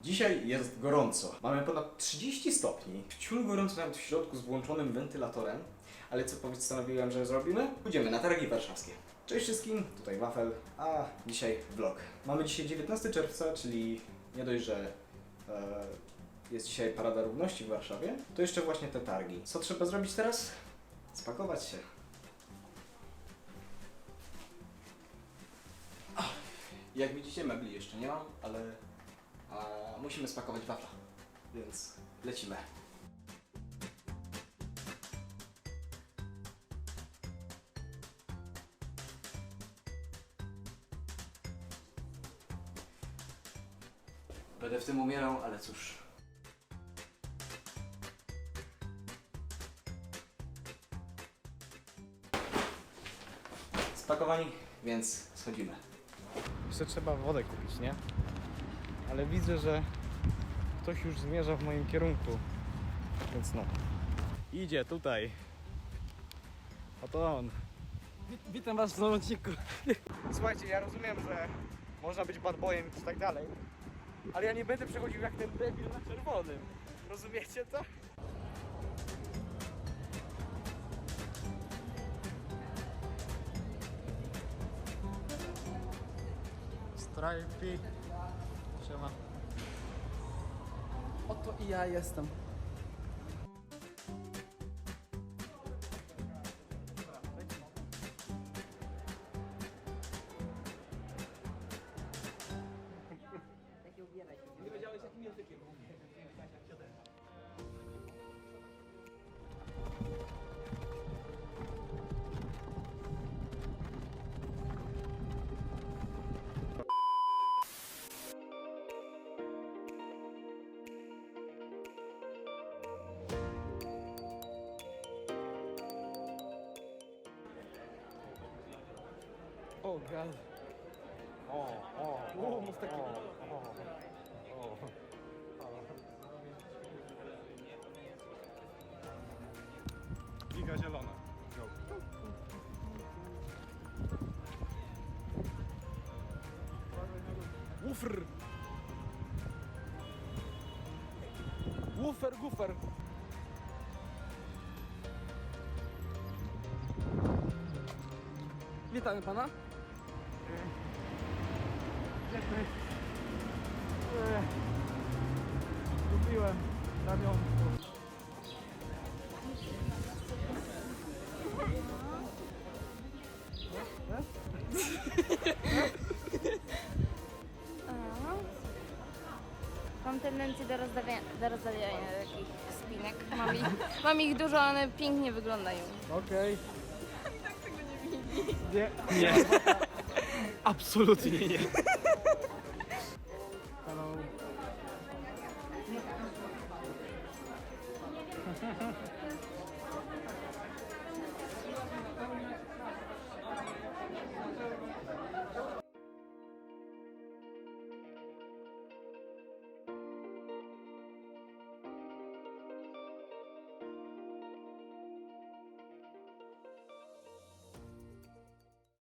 Dzisiaj jest gorąco. Mamy ponad 30 stopni. Wciul gorąco nawet w środku z włączonym wentylatorem. Ale co postanowiłem, że zrobimy? Pójdziemy na targi warszawskie. Cześć wszystkim, tutaj Wafel, a dzisiaj vlog. Mamy dzisiaj 19 czerwca, czyli nie dość, że e, jest dzisiaj Parada Równości w Warszawie, to jeszcze właśnie te targi. Co trzeba zrobić teraz? Spakować się. Jak widzicie, mebli jeszcze nie mam, ale a, musimy spakować wafla, więc lecimy. Będę w tym umierał, ale cóż. Spakowani, więc schodzimy. Jeszcze trzeba wodę kupić, nie? Ale widzę, że ktoś już zmierza w moim kierunku. Więc no. Idzie tutaj. Oto on. Witam was w nowym odcinku. Słuchajcie, ja rozumiem, że można być bad boyem i tak dalej. Ale ja nie będę przechodził jak ten debil na czerwonym. Rozumiecie to? Stripey. Oto i ja jestem. O god. O, o, O, mostaki. o, o, o. Giga zielona. Go. Woofer. Woofer. Witamy pana. Lubiłem ramionku. A. Mam tendencję do rozdawiania, do rozdawiania takich spinek. Mam ich, mam ich dużo, one pięknie wyglądają. Okej. Nie. Nie. Absolutnie nie. Hello.